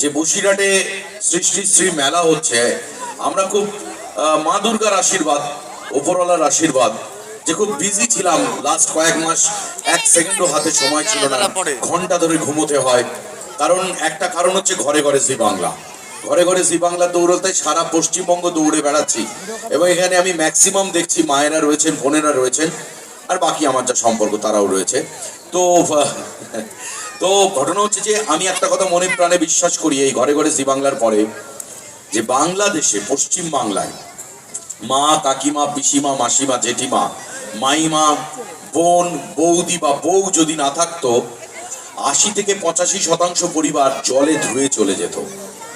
যে বসিরহাটে সৃষ্টি শ্রী মেলা হচ্ছে, আমরা খুব মা দুর্গার আশীর্বাদ, ওপরওয়ালার আশীর্বাদ। যে খুব বিজি ছিলাম লাস্ট কয়েক মাস, এক সেকেন্ডও হাতে সময় ছিল না। ঘণ্টা ধরে ঘুমোতে হয়। কারণ একটা কারণ হচ্ছে ঘরে ঘরে জি বাংলা। ঘরে ঘরে জি বাংলা দৌড়তে সারা পশ্চিমবঙ্গ দৌড়ে বেড়াচ্ছি। এবং এখানে আমি ম্যাক্সিমাম দেখছি মায়েরা রয়েছেন, বোনেরা রয়েছেন, আর বাকি আমার যা সম্পর্ক তারাও রয়েছে। তো তো ঘটনা হচ্ছে যে আমি একটা কথা মনে প্রাণে বিশ্বাস করি, এই ঘরে ঘরে জি বাংলার পরে, যে বাংলাদেশে, পশ্চিম বাংলায় মা, কাকিমা, পিসিমা, মাসিমা, জেঠিমা, মাইমা, বোন, বৌদি বা বউ যদি না থাকতো, আশি থেকে পঁচাশি শতাংশ পরিবার জলে ধুয়ে চলে যেত।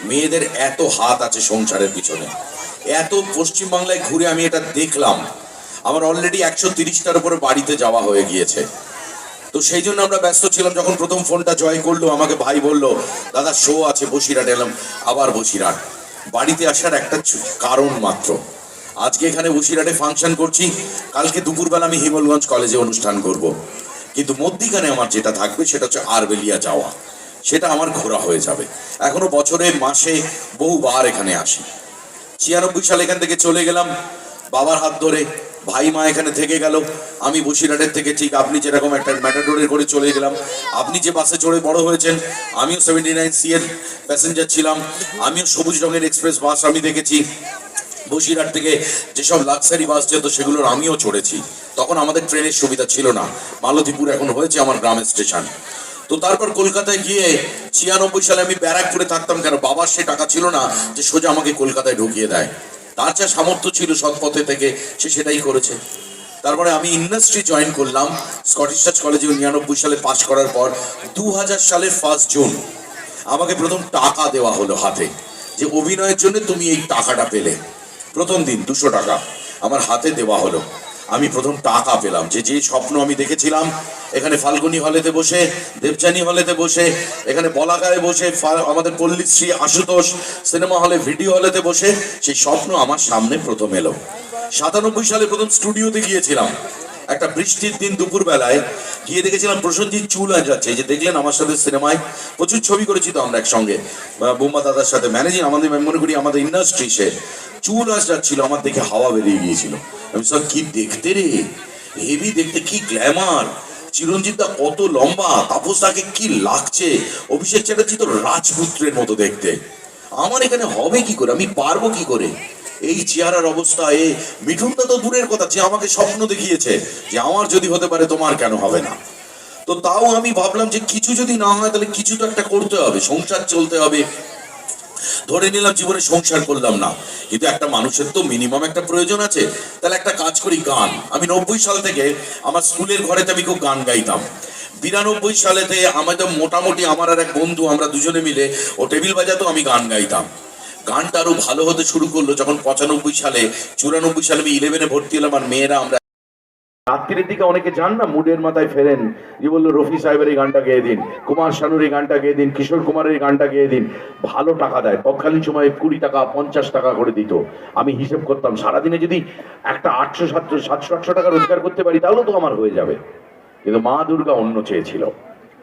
মেয়েদের এত হাত আছে সংসারের পিছনে। এত পশ্চিম বাংলায় ঘুরে আমি এটা দেখলাম। আমার অলরেডি একশো তিরিশটার উপরে বাড়িতে যাওয়া হয়ে গিয়েছে। তো সেই জন্য আমরা ব্যস্ত ছিলাম যখন প্রথম ফোনটা জয় করল, আমাকে ভাই বলল, দাদা শো আছে, বসিরহাট। এলাম আবার বসিরহাট। বাড়িতে আসার একটা কারণ মাত্র। আজকে এখানে বসিরহাটে ফাংশন করছি, কালকে দুপুরবেলা আমি হিমলগঞ্জ কলেজে অনুষ্ঠান করব। কিন্তু মধ্যিখানে আমার যেটা থাকবে, সেটা হচ্ছে আরবেলিয়া যাওয়া। সেটা আমার ঘোরা হয়ে যাবে। এখনও বছরে, মাসে বহুবার এখানে আসি। ছিয়ানব্বই সালে এখান থেকে চলে গেলাম, বাবার হাত ধরে। ভাই মা এখানে থেকে গেল। আমি বসিরহাটের থেকে ঠিক আপনি যেরকম একটা ম্যাটাডোরে করে চলে গেলাম। আপনি যে বাসে চড়ে বড় হয়েছেন, আমিও সেভেন্টি নাইন সি এর প্যাসেঞ্জার ছিলাম। আমিও সবুজ রঙের এক্সপ্রেস বাস আমি দেখেছি। বসিরহাট থেকে যেসব লাক্সারি বাস যেত, সেগুলোর আমিও চড়েছি। তখন আমাদের ট্রেনের সুবিধা ছিল না। মালতীপুর এখন হয়েছে আমার গ্রামের স্টেশন তো তারপর কলকাতায় গিয়ে ছিয়ানব্বই সালে আমি ব্যারাকপুরে থাকতাম কেন? বাবার সে টাকা ছিল না যে সোজা আমাকে কলকাতায় ঢুকিয়ে দেয়। তার যা সামর্থ্য ছিল সৎপথে থেকে সে সেটাই করেছে। তারপরে আমি ইন্ডাস্ট্রি জয়েন করলাম স্কটিশ চার্চ কলেজে নিরানব্বই সালে পাশ করার পর দু হাজার সালের ফার্স্ট জুন আমাকে প্রথম টাকা দেওয়া হলো হাতে, যে অভিনয়ের জন্য তুমি এই টাকাটা পেলে। প্রথম দিন দুশো টাকা আমার হাতে দেওয়া হলো। আমি প্রথম টাকা পেলাম। যে যে স্বপ্ন আমি দেখেছিলাম, এখানে ফাল্গুনি হলেতে বসে দেবচানী হলেতে বসে, এখানে বলাকায় বসে আমাদের পল্লীশ্রী আশুতোষ সিনেমা হলে, ভিডিও হলেতে বসে, সেই স্বপ্ন আমার সামনে প্রথম এলো। সাতানব্বই সালে প্রথম স্টুডিওতে গিয়েছিলাম। একটা বৃষ্টির দিন দুপুর বেলায় গিয়ে দেখেছিলাম প্রসেনজিৎ চুল এই যে দেখলেন আমার সাথে সিনেমায় প্রচুর ছবি করেছি তো আমরা একসঙ্গে। বোম্বা দাদার সাথে ম্যানেজিং, আমাদের আমি মনে করি আমাদের ইন্ডাস্ট্রি সে। চুল আঁচড়াচ্ছিল, আমার দেখে হাওয়া বেরিয়ে গিয়েছিল। আমি সব কি দেখতে রে? হেভি দেখতে, কি গ্ল্যামার চিরঞ্জিত কত লম্বা, তাপস দাকে কি লাগছে? অভিষেক চ্যাটার্জি তো রাজপুত্রের মতো দেখতে। আমার এখানে হবে কি করে? আমি পারব কি করে? এই চেহারার অবস্থা, এ মিঠুনটা তো দূরের কথা, যে আমাকে স্বপ্ন দেখিয়েছে যে আমার যদি হতে পারে, তোমার কেন হবে না? তো তাও আমি ভাবলাম যে কিছু যদি না হয়, তাহলে কিছু তো একটা করতে হবে, সংসার চলতে হবে। ধরে নিলাম জীবনে সংসার করলাম না। কিন্তু একটা মানুষের তো মিনিমাম একটা প্রয়োজন আছে। তাহলে একটা কাজ করি, গান। আমি নব্বই সাল থেকে আমার স্কুলের ঘরেতে আমি খুব গান গাইতাম। বিরানব্বই সালেতে আমাদের মোটামুটি আমার আর এক বন্ধু, আমরা দুজনে মিলে ও টেবিল বাজাতো আমি গান গাইতাম। গানটা আরও ভালো হতে শুরু করল যখন পঁচানব্বই সালে, চুরানব্বই সালে আমি ইলেভেনে ভর্তি হলাম আর মেয়েরা আমরা রাত্রির দিকে অনেকে যান না, মুডের মাথায় ফেরেন। যে বলল, রফি সাহেবের এই গানটা গেয়ে দিন, কুমার শানুর এই গানটা গেয়ে দিন, কিশোর কুমারের এই গানটা গেয়ে দিন। ভালো টাকা দেয়। তৎকালীন সময়ে কুড়ি টাকা, পঞ্চাশ টাকা করে দিত। আমি হিসেব করতাম, সারাদিনে যদি একটা আটশো, সাতশো সাতশো, আটশো টাকা রোজগার করতে পারি তাহলেও তো আমার হয়ে যাবে। কিন্তু মা দুর্গা অন্য চেয়েছিল।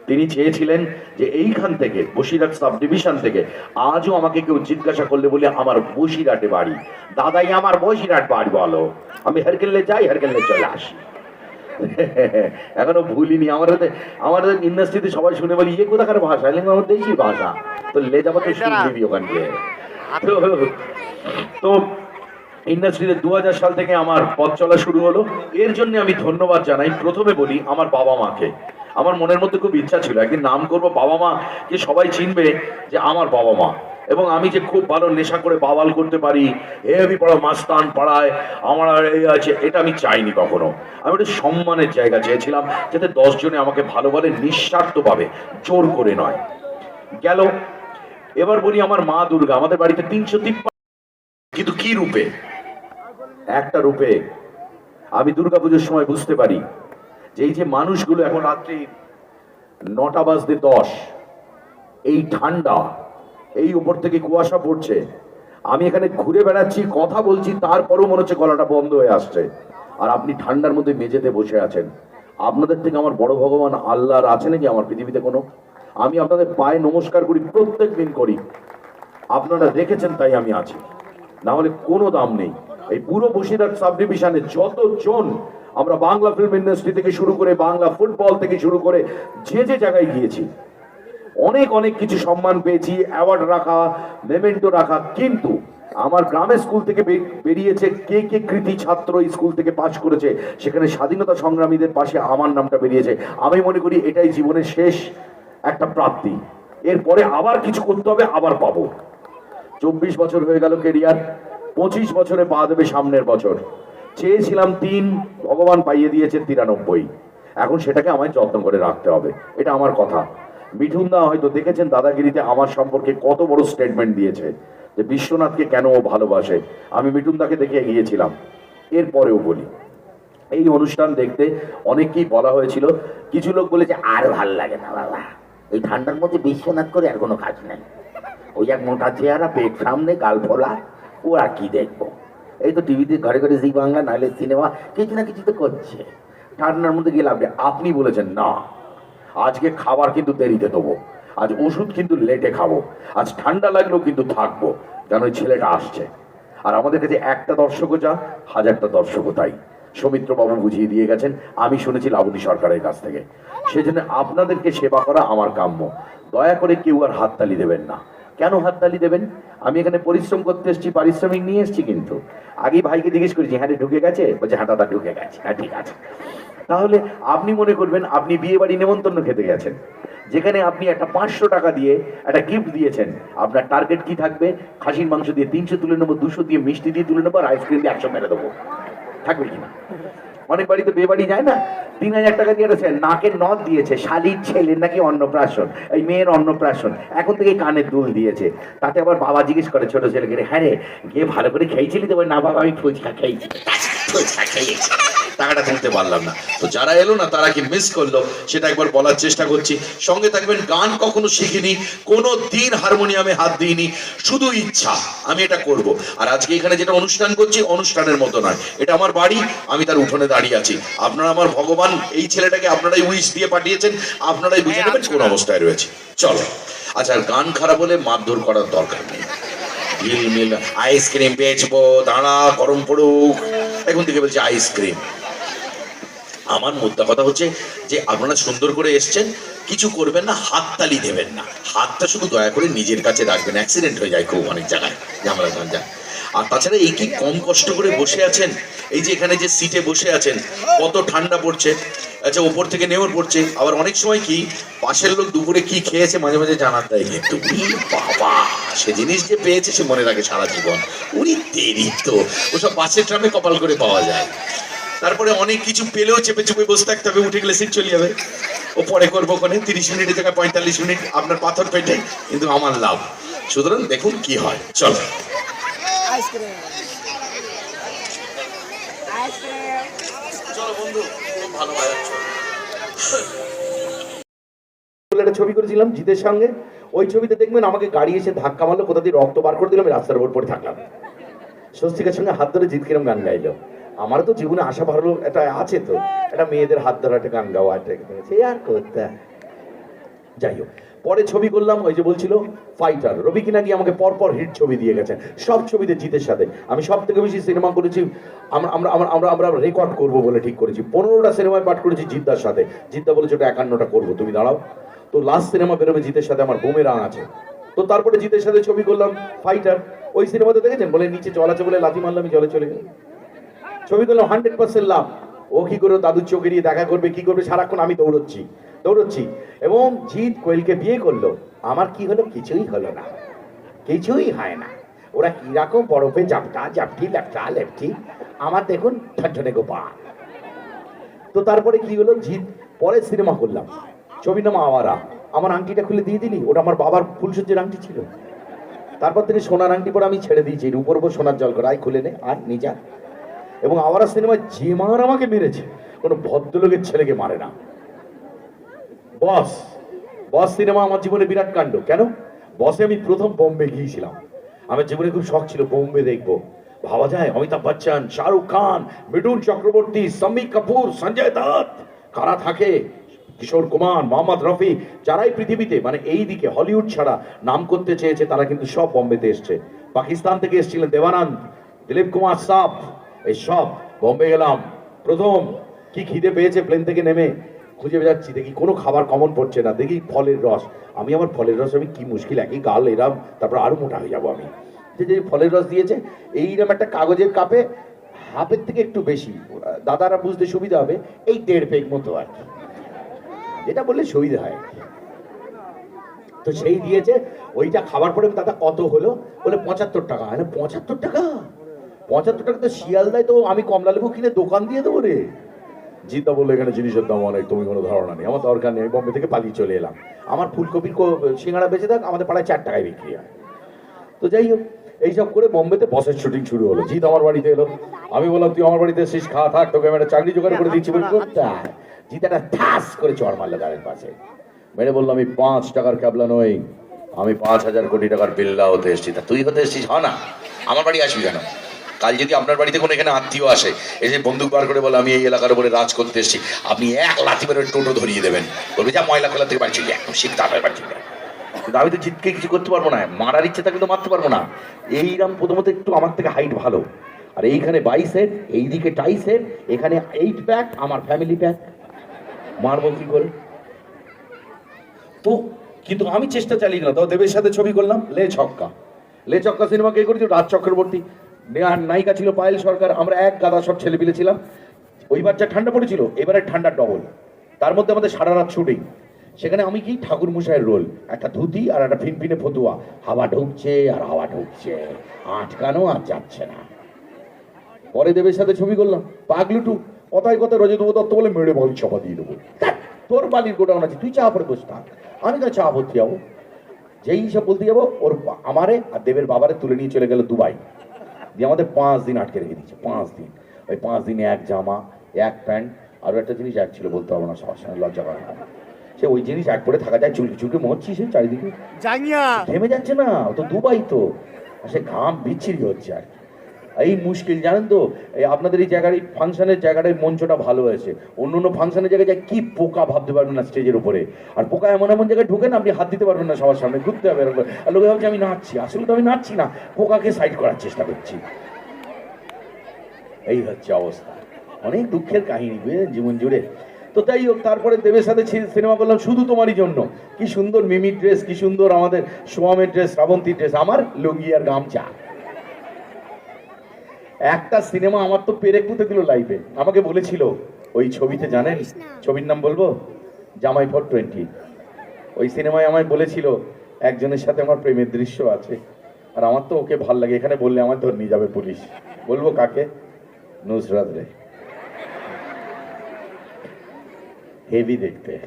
তিনি চেয়েছিলেন যে এইখান থেকে বসিরহাট সাব ডিভিশন থেকে, আজও আমাকে কেউ জিজ্ঞাসা করলে বলে, আমার বসিরহাটে বাড়ি। দাদাই আমার বসিরহাট বাড়ি বলো। আমি হেরকেললে যাই হেরকেললে চলে আসি। এখনও ভুলিনি। আমার হাতে আমাদের ইন্ডাস্ট্রিতে সবাই শুনে বলি ইয়ে কোথাকার ভাষা? লিঙ্গ আমার দেশি ভাষা। তো লে যাব তো শুনবি ওখান থেকে। তো- তো ইন্ডাস্ট্রিতে দু হাজার সাল থেকে আমার পথ চলা শুরু হলো। এর জন্য আমি ধন্যবাদ জানাই। প্রথমে বলি আমার বাবা মাকে। আমার মনের মধ্যে খুব ইচ্ছা ছিল। একদিন নাম করব বাবা মা যে সবাই চিনবে যে আমার বাবা মা। এবং আমি যে খুব ভালো নেশা করে বাওয়াল করতে পারি এ আমি পড়া মাস্তান পাড়ায় আমার আর এই আছে, এটা আমি চাইনি কখনো। আমি একটা সম্মানের জায়গা চেয়েছিলাম যাতে দশ জনে আমাকে ভালো বলে নিঃস্বার্থভাবে জোর করে নয়। গেল। এবার বলি আমার মা দুর্গা। আমাদের বাড়িতে তিনশো তিপ্পান্ন কিন্তু কি রূপে? একটা রূপে আমি দুর্গাপুজোর সময় বুঝতে পারি যে এই যে মানুষগুলো এখন রাত্রি নটা বাজতে দশ, এই ঠান্ডা, এই উপর থেকে কুয়াশা পড়ছে, আমি এখানে ঘুরে বেড়াচ্ছি, কথা বলছি, তারপরও মনে হচ্ছে গলাটা বন্ধ হয়ে আসছে। আর আপনি ঠান্ডার মধ্যে মেঝেতে বসে আছেন। আপনাদের থেকে আমার বড় ভগবান আল্লাহর আছে নাকি আমার পৃথিবীতে কোনো? আমি আপনাদের পায়ে নমস্কার করি, প্রত্যেক দিন করি। আপনারা রেখেছেন তাই আমি আছি। না হলে কোনো দাম নেই। এই পুরো বসিরহাট সাব ডিভিশনে যতজন আমরা বাংলা ফিল্ম ইন্ডাস্ট্রি থেকে শুরু করে বাংলা ফুটবল থেকে শুরু করে যে যে জায়গায় গিয়েছি, অনেক অনেক কিছু সম্মান পেয়েছি অ্যাওয়ার্ড রাখা মেমেন্টো রাখা, কিন্তু আমার গ্রামের স্কুল থেকে বেরিয়েছে কে কে কৃতি ছাত্র স্কুল থেকে পাশ করেছে, সেখানে স্বাধীনতা সংগ্রামীদের পাশে আমার নামটা বেরিয়েছে। আমি মনে করি এটাই জীবনের শেষ একটা প্রাপ্তি। এরপরে আবার কিছু করতে হবে, আবার পাবো। চব্বিশ বছর হয়ে গেল কেরিয়ার পঁচিশ বছরে পা দেবে সামনের বছর। চেয়েছিলাম তিন, ভগবান পাইয়ে দিয়েছে তিরানব্বই। এখন সেটাকে আমায় যত্ন করে রাখতে হবে। এটা আমার কথা। মিঠুন দা হয়তো দেখেছেন দাদাগিরিতে আমার সম্পর্কে কত বড় স্টেটমেন্ট দিয়েছে যে বিশ্বনাথকে কেন ও ভালোবাসে। আমি মিঠুন দাকে দেখে গিয়েছিলাম এরপরেও বলি, এই অনুষ্ঠান দেখতে অনেককেই বলা হয়েছিল। কিছু লোক বলেছে, আর ভালো লাগে না বাবা। এই ঠান্ডার মধ্যে বিশ্বনাথ করে আর কোনো কাজ নেই। ওই এক মোটা চেহারা, পেট সামনে, গাল ফোলা। ও আর কি দেখব? এই তো টিভিতে ঘরে ঘরে জি বাংলা, নাহলে সিনেমা কিছু না কিছু তো করছে। ঠান্ডার মধ্যে গেলে আপনি আপনি বলেছেন, না, আজকে খাবার কিন্তু দেরিতে দেবো। আজ ওষুধ কিন্তু লেটে খাব। আজ ঠান্ডা লাগলেও কিন্তু থাকব। কেন ওই ছেলেটা আসছে। আর আমাদের কাছে একটা দর্শকও যা, হাজারটা দর্শকও তাই। সৌমিত্রবাবু বুঝিয়ে দিয়ে গেছেন, আমি শুনেছি লাবণী সরকারের কাছ থেকে। সেজন্য আপনাদেরকে সেবা করা আমার কাম্য। দয়া করে কেউ আর হাততালি দেবেন না। কেন হাততালি দেবেন? আমি এখানে পরিশ্রম করতে এসেছি, পারিশ্রমিক নিয়ে এসেছি কিন্তু। আগেই ভাইকে জিজ্ঞেস করেছি হ্যাঁ ঢুকে গেছে? বলছে হ্যাঁ দাদা, ঢুকে গেছে। হ্যাঁ ঠিক আছে। তাহলে আপনি মনে করবেন, আপনি বিয়ে বাড়ি নেমন্তন্ন খেতে গেছেন। যেখানে আপনি একটা পাঁচশো টাকা দিয়ে একটা গিফট দিয়েছেন। আপনার টার্গেট কি থাকবে? খাসির মাংস দিয়ে তিনশো তুলে নেব, দুশো দিয়ে মিষ্টি দিয়ে তুলে নেব, আর আইসক্রিম দিয়ে একশো মেরে দেবো। থাকবে কিনা অনেক বাড়িতে বিয়ে বাড়ি যায় না? তিন হাজার টাকা দিয়ে রেখেছে নাকের নথ দিয়েছে শালির ছেলের নাকি অন্নপ্রাশন, এই মেয়ের অন্নপ্রাশন, এখন থেকে কানের দুল দিয়েছে। তাতে আবার বাবা জিজ্ঞেস করে ছোট ছেলেকে হ্যাঁ রে, গিয়ে ভালো করে খেয়েছিলি তো? না বাবা, আমি ফুচকা খেয়েছি ফুচকা খেয়েছি। টাকাটা তুলতে পারলাম না। তো যারা এলো না, তারা কি মিস করল? সেটা একবার বলার চেষ্টা করছি। সঙ্গে থাকবেন, গান কখনো শিখিনি, কোনো দিন হারমোনিয়ামে হাত দিইনি, শুধু ইচ্ছা, আমি এটা করব। আর আজকে এখানে যেটা অনুষ্ঠান করছি, অনুষ্ঠানের মতো নয়। এটা আমার বাড়ি, আমি তার উঠোনে দাঁড়িয়ে আছি। আপনারা আমার ভগবান এই ছেলেটাকে আপনারাই উইশ দিয়ে পাঠিয়েছেন আপনারাই বুঝে নেবেন কোন অবস্থায় রয়েছে। চলো। আচ্ছা গান খারাপ হলে মারধর করার দরকার নেই। আইসক্রিম বেচবো দাঁড়া গরম পড়ুক। এখন থেকে বলছে আইসক্রিম আমার মুদ্রা কথা হচ্ছে যে আপনারা সুন্দর করে এসছেন কিছু করবেন না হাততালি দেবেন না। হাতটা শুধু দয়া করে নিজের কাছে রাখবেন। অ্যাক্সিডেন্ট হয়ে যায় খুব অনেক জায়গায় ঝামেলা যায় আর তাছাড়া এই কি কম কষ্ট করে বসে আছেন? এই যে এখানে যে সিটে বসে আছেন, কত ঠান্ডা পড়ছে। আচ্ছা ওপর থেকে নেমর পড়ছে। আবার অনেক সময় কি পাশের লোক দুপুরে কি খেয়েছে মাঝে মাঝে জানার দেয় কিন্তু বাবা, সে জিনিস যে পেয়েছে সে মনে রাখে সারা জীবন। উনি দেরি তো। ওসব বাসের ট্রামে কপাল করে পাওয়া যায়। তারপরে অনেক কিছু পেলেও চেপে চেপে বসে থাকতে হবে, উঠে গেলে সিট চলে যাবে। ও পরে করব ওখানে, তিরিশ মিনিটের জায়গায় পঁয়তাল্লিশ মিনিট আপনার পাথর পেটে কিন্তু আমার লাভ। সুতরাং দেখুন কি হয়। চল। আইসক্রিম আইসক্রিম চলো বন্ধু খুব ভালো একটা ছবি করেছিলাম জিতের সঙ্গে। ওই ছবিতে দেখবেন আমাকে গাড়ি এসে ধাক্কা মারলো কোথা দিয়ে রক্ত বার করে দিলাম আমি রাস্তার উপর পড়ে থাকলাম। স্বস্তিকার সঙ্গে হাত ধরে জিত কিরম গান গাইলো। আমার তো জীবনে আশা ভালো একটা আছে তো। একটা মেয়েদের হাত ধরা একটা গান গাওয়া একটা সে আর করতে যাই হোক। পরে ছবি করলাম, ওই যে বলছিল ফাইটার রবি কিনাগি আমাকে পরপর হিট ছবি দিয়ে গেছেন সব ছবিতে জিতের সাথে। আমি সব থেকে বেশি সিনেমা করেছি, আমরা আমরা আমরা আমরা রেকর্ড করব বলে ঠিক করেছি। পনেরোটা সিনেমায় পাঠ করেছি জিদ্দার সাথে। জিদ্দা বলেছে, ওটা একান্নটা করব, তুমি দাঁড়াও। তো লাস্ট সিনেমা বেরোবে জিতের সাথে আমার বোমেরাং আছে। তো তারপরে জিতের সাথে ছবি করলাম ফাইটার ওই সিনেমাতে দেখেছেন? বলে, নিচে জল আছে বলে লাথি মারলাম জলে চলে গেলাম ছবি করলাম হান্ড্রেড পার্সেন্ট লাভ। ও কি করে দাদুর চোখে নিয়ে দেখা করবে, কি করবে? সারাক্ষণ আমি দৌড়চ্ছি দৌড়চ্ছি। এবং জিৎ কোয়েলকে বিয়ে করল। আমার কি হলো? কিছুই হলো না। কিছুই হয় না। ওরা কীরকম বরফে জাপটা জাপটি লেপটা লেপটি আমার দেখুন, ঠনঠনে গোপাল। তো তারপরে কি হলো? জিৎ পরে সিনেমা করলাম। ছবি নাম আওয়ারা। আমার আংটিটা খুলে দিয়ে দিলি? ওটা আমার বাবার ফুলসজ্জের আংটি ছিল। তারপর থেকে সোনার আংটি পরে আমি ছেড়ে দিয়েছি। উপর সোনার জল করে। আয়, খুলে নে। আর নিজা এবং আওয়ারা সিনেমায় যে মার আমাকে মেরেছে। কোনো ভদ্রলোকের ছেলেকে মারে না। বস বস সিনেমা আমার জীবনে বিরাট কাণ্ড। কেন? বসে আমি প্রথম বোম্বে গিয়েছিলাম। আমার জীবনে খুব শখ ছিল বোম্বে দেখব। ভাবা যায়, অমিতাভ বচ্চন, শাহরুখ খান, মিঠুন চক্রবর্তী সমী কাপুর, সঞ্জয় দত্ত, কারা থাকে? কিশোর কুমার, মোহাম্মদ রফি, যারাই পৃথিবীতে মানে এই দিকে, হলিউড ছাড়া নাম করতে চেয়েছে, তারা কিন্তু সব বম্বেতে এসছে। পাকিস্তান থেকে এসেছিলেন দেবানন্দ, দিলীপ কুমার সাপ এই সব বম্বে গেলাম। প্রথম, কি খিদে পেয়েছে প্লেন থেকে নেমে? খুঁজে যাচ্ছি দেখি কোনো খাবার কমন পড়ছে না, দেখি ফলের রস। আমি আমার ফলের রস, আমি কি মুশকিল, একই গাল, এরাম, তারপর আরও মোটা হয়ে যাব আমি। যে ফলের রস দিয়েছে এইরকম একটা কাগজের কাপে হাফের থেকে একটু বেশি। দাদারা বুঝতে সুবিধা হবে, এই দেড় পেগ মতো আর কি। যেটা বললে সুবিধা হয়। তো সেই দিয়েছে, ওইটা খাবার পরে দাদা কত হলো? বলে পঁচাত্তর টাকা। আরে পঁচাত্তর টাকা? পঁচাত্তর টাকা তো শিয়ালদায় তো আমি কমলা লেবু কিনে দোকান দিয়ে দেবো রে। জিদ্দা বলল, এখানে জিনিসের দাম অনেক, তুমি কোনো ধারণা নেই। আমার দরকার নেই, আমি বম্বে থেকে পালিয়ে চলে এলাম। আমার ফুলকপির সিঙ্গাড়া বেঁচে থাক, আমাদের পাড়ায় চার টাকায় বিক্রি হয়। তো যাই হোক, এইসব করে বোম্বেতে বসের শুটিং শুরু হলো। জিৎ আমার বাড়িতে এলো। আমি বললাম, তুই আমার বাড়িতে এসেছিস খাওয়া থাক, তোকে আমি একটা চাকরি জোগাড় করে দিচ্ছি। বলে জিৎ একটা ঠাস করে চড় মারলো গাড়ির পাশে। মেরে বলল, আমি পাঁচ টাকার ক্যাবলা নই, আমি পাঁচ হাজার কোটি টাকার বিল্লা হতে এসেছি। তা তুই হতে এসেছিস, হ না। আমার বাড়ি আসবি কেন? কাল যদি আপনার বাড়িতে কোনো এখানে আত্মীয় আসে এসে বন্দুক বার করে বলে আমি এই এলাকার উপরে রাজ করতে এসেছি আপনি এক লাথি মেরে টোটো ধরিয়ে দেবেন। বলবে যা ময়লা ফেলা থেকে বাড়ি চলে যা, একদম শিখতে হবে বাড়ি চলে কিন্তু আমি তো জিতকে কিছু করতে পারব না মারার ইচ্ছে থাকলে তো মারতে পারব না। এইরাম প্রথমত একটু আমার থেকে হাইট ভালো। আর এইখানে বাইশের এইদিকে টাইসের এখানে এইট প্যাক আমার ফ্যামিলি প্যাক মারবো কি করে? তো কিন্তু আমি চেষ্টা চালিয়ে গেলাম তো দেবের সাথে ছবি করলাম লে ছক্কা। লে ছক্কা সিনেমা কে করেছি রাজ চক্রবর্তী। নেহার নায়িকা ছিল পায়েল সরকার, আমরা এক গাদা সব ছেলে ছিলাম। ওইবার যা ঠান্ডা পড়েছিল, এবারে ঠান্ডা ডবল তার মধ্যে আমাদের সারা রাত শুটিং সেখানে আমি কি? ঠাকুর মশাইয়ের রোল একটা ধুতি আর একটা ফিনফিনে ফতুয়া। হাওয়া ঢুকছে আর হাওয়া ঢুকছে। আটকানো আর যাচ্ছে না। পরে দেবের সাথে ছবি করলাম। পাগলুটু, কথায় কথায় রজতবাবু দত্ত বলে, মেরে বল, চাপা দিয়ে দেবো। তোর বালির গোডাউন আছে, তুই চা পরে বসে থাক আমি তো চা ভর্তি যাব। যেই সব বলতে যাব, ওর আমারে আর দেবের বাবারে তুলে নিয়ে চলে গেল দুবাই। দিয়ে আমাদের পাঁচ দিন আটকে রেখে দিচ্ছে পাঁচ দিন। ওই পাঁচ দিনে এক জামা এক প্যান্ট আরও একটা জিনিস এক ছিল বলতে পারব না সবার সঙ্গে লজ্জা করা সে ওই জিনিস এক করে থাকা যায় চুলকে চুলকে মরছি সে চারিদিকে। থেমে ঘেমে যাচ্ছে না ও তো দুবাই তো। সে ঘাম বিচ্ছিরি হচ্ছে আর কি। এই মুশকিল, জানেন তো? এই আপনাদের এই জায়গার, এই ফাংশনের জায়গাটায় মঞ্চটা ভালো হয়েছে। অন্য অন্য ফাংশনের জায়গায় যায়, কি পোকা ভাবতে পারবেন না স্টেজের উপরে? আর পোকা এমন এমন জায়গায় ঢুকে না, আপনি হাত দিতে পারবেন না সবার সামনে, ঘুরতে হবে এরকম আর লোকে ভাবছে, আমি নাচছি। আসলে তো আমি নাচছি না, পোকাকে সাইড করার চেষ্টা করছি। এই হচ্ছে অবস্থা। অনেক দুঃখের কাহিনী জীবন জুড়ে। তো তাই হোক, তারপরে দেবের সাথে সিনেমা করলাম, শুধু তোমারই জন্য। কি সুন্দর মিমি ড্রেস, কি সুন্দর আমাদের সোয়ামের ড্রেস, শ্রাবন্তী ড্রেস, আমার লুঙ্গি আর গামছা। একটা সিনেমা আমার তো পেরে পুঁতে দিল লাইফে আমাকে বলেছিল ওই ছবিতে জানেন ছবির নাম বলব? জামাই ফর টোয়েন্টি ওই সিনেমায় আমায় বলেছিল একজনের সাথে আমার প্রেমের দৃশ্য আছে আর আমার তো ওকে ভালো লাগে। এখানে বললে আমার ধর নিয়ে যাবে পুলিশ। বলব কাকে? নুসরাত রে। হেভি দেখতে।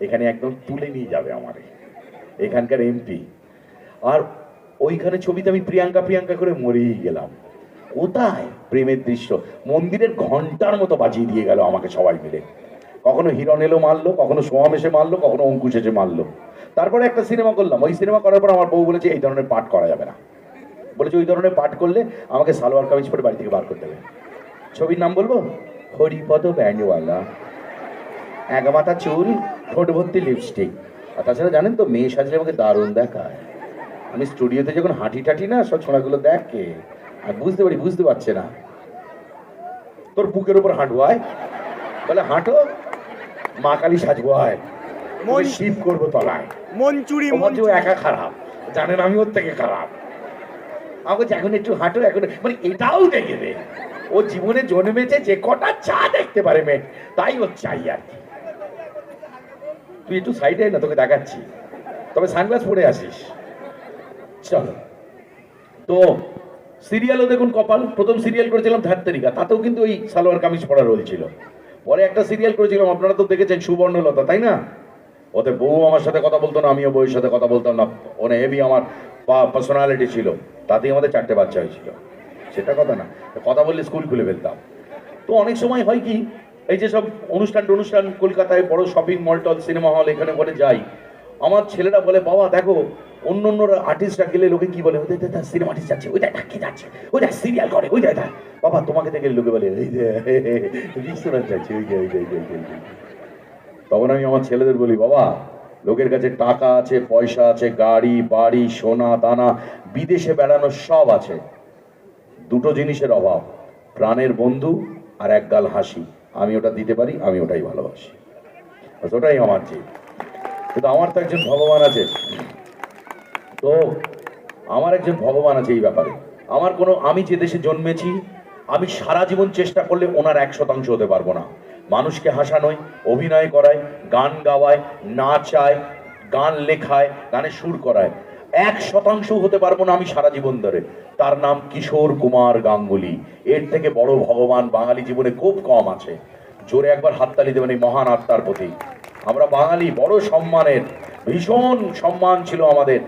এখানে একদম তুলে নিয়ে যাবে আমারে। এখানকার এমপি আর ওইখানে ছবিতে আমি প্রিয়াঙ্কা প্রিয়াঙ্কা করে মরেই গেলাম। কোথায় প্রেমের দৃশ্য? মন্দিরের ঘণ্টার মতো বাজিয়ে দিয়ে গেল আমাকে সবাই মিলে। কখনো হিরণ এলো মারলো, কখনো সোয়াম এসে মারলো, কখনো অঙ্কুশ এসে মারলো। তারপরে একটা সিনেমা করলাম। ওই সিনেমা করার পর আমার বউ বলেছে, এই ধরনের পাঠ করা যাবে না। বলেছে, ওই ধরনের পাঠ করলে আমাকে সালোয়ার কামিজ পরে বাড়ি থেকে বার করতে হবে ছবির নাম বলব? হরিপদ ব্যান্ডওয়ালা এক মাথা চুল, ঠোঁট ভর্তি লিপস্টিক আর তাছাড়া জানেন তো, মেয়ে সাজলে আমাকে দারুণ দেখায়। আমি স্টুডিওতে যখন হাঁটি টাটি না, সব ছোঁড়াগুলো দেখে। আর বুঝতে পারি বুঝতে পারছে না। তোর বুকের উপর আয়। বলে হাঁটো মা কালী সাজবো আয়। মন- শিব করব তলায়। মঞ্চুরি ও ও একা খারাপ। জানেন আমি ওর থেকে খারাপ। আমাকে এখন একটু হাঁটো এখন মানে এটাও দেখে দে ও জীবনে জন্মেছে যে কটা চা দেখতে পারে মেয়ে তাই ওর চাই আর কি। তুই একটু সাইডে না তোকে দেখাচ্ছি। তবে সানগ্লাস পরে আসিস। চলো। তো সিরিয়ালও দেখুন কপাল। প্রথম সিরিয়াল করেছিলাম ধাত্তারিকা তাতেও কিন্তু ওই সালোয়ার কামিজ পড়া রোল ছিল। পরে একটা সিরিয়াল করেছিলাম, আপনারা তো দেখেছেন সুবর্ণলতা, তাই না? ওতে বউ আমার সাথে কথা বলতো না, আমিও বউয়ের সাথে কথা বলতাম না। ওনে হেভি আমার পার্সোনালিটি ছিল। তাতেই আমাদের চারটে বাচ্চা হয়েছিল। সেটা কথা না। কথা বললে স্কুল খুলে ফেলতাম। তো অনেক সময় হয় কি, এই যে সব অনুষ্ঠান অনুষ্ঠান কলকাতায় বড় শপিং মল টল সিনেমা হল এখানে করে যাই। আমার ছেলেরা বলে, বাবা, দেখো অন্য অন্য আর্টিস্টরা গেলে লোকে কি বলে? ওই দেখ সিনেমা আর্টিস্ট যাচ্ছে ওই দেখ কি যাচ্ছে? ওই দেখ সিরিয়াল করে ওই দেখ। বাবা, তোমাকে দেখে লোকে বলে, এই যে বিশ্বনাথ যাচ্ছে ওই ওই। তখন আমি আমার ছেলেদের বলি, বাবা, লোকের কাছে টাকা আছে, পয়সা আছে, গাড়ি, বাড়ি, সোনা, দানা, বিদেশে বেড়ানো সব আছে। দুটো জিনিসের অভাব, প্রাণের বন্ধু আর একগাল হাসি। আমি ওটা দিতে পারি, আমি ওটাই ভালোবাসি। ওটাই আমার জীব কিন্তু আমার তো একজন ভগবান আছে। তো আমার একজন ভগবান আছে এই ব্যাপারে। আমার কোনো, আমি যে দেশে জন্মেছি, আমি সারা জীবন চেষ্টা করলে ওনার এক শতাংশ হতে পারব না। মানুষকে হাসানোয় অভিনয় করায়, গান গাওয়ায়, নাচায়, গান লেখায়, গানে সুর করায়। এক শতাংশ হতে পারব না আমি সারা জীবন ধরে। তার নাম কিশোর কুমার গাঙ্গুলি। এর থেকে বড় ভগবান বাঙালি জীবনে খুব কম আছে। জোরে একবার হাততালি দেবেন এই মহান আত্মার প্রতি। আমরা বাঙালি, বড় সম্মানের, ভীষণ সম্মান ছিল আমাদের।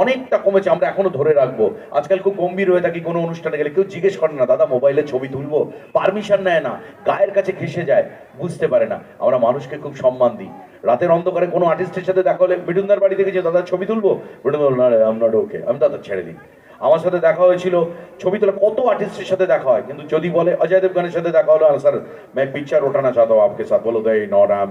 অনেকটা কমেছে, আমরা এখনও ধরে রাখব। আজকাল খুব গম্ভীর হয়ে থাকি কোনো অনুষ্ঠানে গেলে, কেউ জিজ্ঞেস করে না, দাদা মোবাইলে ছবি তুলবো? পারমিশন নেয় না, গায়ের কাছে ঘেসে যায়, বুঝতে পারে না। আমরা মানুষকে খুব সম্মান দিই। রাতের অন্ধকারে কোনো আর্টিস্টের সাথে দেখা হলে, মিঠুনদার বাড়ি থেকে যে, দাদা, ছবি তুলবো? মিঠুন না আমরা ওকে আমি দাদা ছেড়ে দিই। আমার সাথে দেখা হয়েছিল, ছবি তোলা কত আর্টিস্টের সাথে দেখা হয়, কিন্তু যদি বলে অজয় দেবগানের সাথে দেখা হলো স্যার মে পিকচার ওঠানা চাহতা আপকে সাথ বলো দেয় not I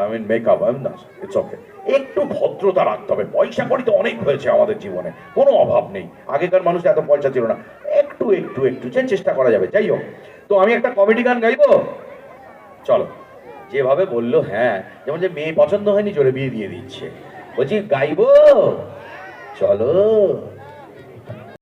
I mean makeup I না ইটস ওকে একটু ভদ্রতা রাখতে হবে, পয়সা করি তো অনেক হয়েছে আমাদের জীবনে, কোনো অভাব নেই। আগেকার মানুষ এত পয়সা ছিল না। একটু একটু একটু, যে চেষ্টা করা যাবে, যাই হোক। তো আমি একটা কমেডি গান গাইবো? চলো। যেভাবে বলল হ্যাঁ যেমন যে মেয়ে পছন্দ হয়নি, জোরে বিয়ে দিয়ে দিচ্ছে। বলছি, গাইবো? চলো।